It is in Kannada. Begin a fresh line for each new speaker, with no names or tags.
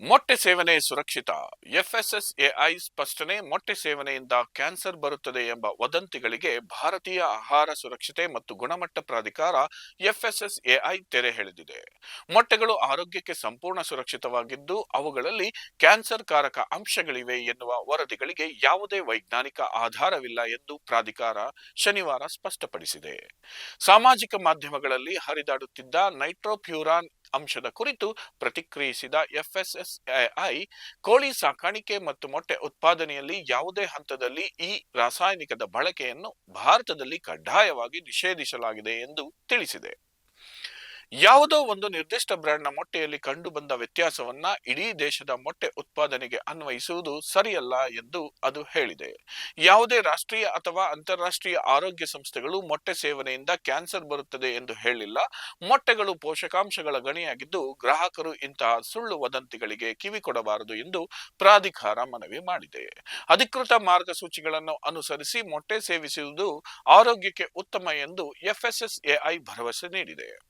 ಮೊಟ್ಟೆ ಸೇವನೆ ಸುರಕ್ಷಿತ. ಎಫ್ಎಸ್ಎಸ್ಎಐ ಸ್ಪಷ್ಟನೆ, ಮೊಟ್ಟೆ ಸೇವನೆಯಿಂದ ಕ್ಯಾನ್ಸರ್ ಬರುತ್ತದೆ ಎಂಬ ವದಂತಿಗಳಿಗೆ ಭಾರತೀಯ ಆಹಾರ ಸುರಕ್ಷತೆ ಮತ್ತು ಗುಣಮಟ್ಟ ಪ್ರಾಧಿಕಾರ ಎಫ್ಎಸ್ಎಸ್ಎಐ ತೆರೆ ಎಳೆದಿದೆ ಮೊಟ್ಟೆಗಳು ಆರೋಗ್ಯಕ್ಕೆ ಸಂಪೂರ್ಣ ಸುರಕ್ಷಿತವಾಗಿದ್ದು, ಅವುಗಳಲ್ಲಿ ಕ್ಯಾನ್ಸರ್ ಕಾರಕ ಅಂಶಗಳಿವೆ ಎನ್ನುವ ವರದಿಗಳಿಗೆ ಯಾವುದೇ ವೈಜ್ಞಾನಿಕ ಆಧಾರವಿಲ್ಲ ಎಂದು ಪ್ರಾಧಿಕಾರ ಶನಿವಾರ ಸ್ಪಷ್ಟಪಡಿಸಿದೆ. ಸಾಮಾಜಿಕ ಮಾಧ್ಯಮಗಳಲ್ಲಿ ಹರಿದಾಡುತ್ತಿದ್ದ ನೈಟ್ರೋಪ್ಯೂರಾನ್ ಅಂಶದ ಕುರಿತು ಪ್ರತಿಕ್ರಿಯಿಸಿದ ಎಫ್ಎಸ್ಎಸ್ಐ ಕೋಳಿ ಸಾಕಾಣಿಕೆ ಮತ್ತು ಮೊಟ್ಟೆ ಉತ್ಪಾದನೆಯಲ್ಲಿ ಯಾವುದೇ ಹಂತದಲ್ಲಿ ಈ ರಾಸಾಯನಿಕದ ಬಳಕೆಯನ್ನು ಭಾರತದಲ್ಲಿ ಕಡ್ಡಾಯವಾಗಿ ನಿಷೇಧಿಸಲಾಗಿದೆ ಎಂದು ತಿಳಿಸಿದೆ. ಯಾವುದೋ ಒಂದು ನಿರ್ದಿಷ್ಟ ಬ್ರ್ಯಾಂಡ್ನ ಮೊಟ್ಟೆಯಲ್ಲಿ ಕಂಡುಬಂದ ವ್ಯತ್ಯಾಸವನ್ನ ಇಡೀ ದೇಶದ ಮೊಟ್ಟೆ ಉತ್ಪಾದನೆಗೆ ಅನ್ವಯಿಸುವುದು ಸರಿಯಲ್ಲ ಎಂದು ಅದು ಹೇಳಿದೆ. ಯಾವುದೇ ರಾಷ್ಟ್ರೀಯ ಅಥವಾ ಅಂತಾರಾಷ್ಟ್ರೀಯ ಆರೋಗ್ಯ ಸಂಸ್ಥೆಗಳು ಮೊಟ್ಟೆ ಸೇವನೆಯಿಂದ ಕ್ಯಾನ್ಸರ್ ಬರುತ್ತದೆ ಎಂದು ಹೇಳಿಲ್ಲ. ಮೊಟ್ಟೆಗಳು ಪೋಷಕಾಂಶಗಳ ಗಣಿಯಾಗಿದ್ದು ಗ್ರಾಹಕರು ಇಂತಹ ಸುಳ್ಳು ವದಂತಿಗಳಿಗೆ ಕಿವಿ ಕೊಡಬಾರದು ಎಂದು ಪ್ರಾಧಿಕಾರ ಮನವಿ ಮಾಡಿದೆ. ಅಧಿಕೃತ ಮಾರ್ಗಸೂಚಿಗಳನ್ನು ಅನುಸರಿಸಿ ಮೊಟ್ಟೆ ಸೇವಿಸುವುದು ಆರೋಗ್ಯಕ್ಕೆ ಉತ್ತಮ ಎಂದು ಎಫ್ಎಸ್ಎಸ್ಎಐ ಭರವಸೆ ನೀಡಿದೆ.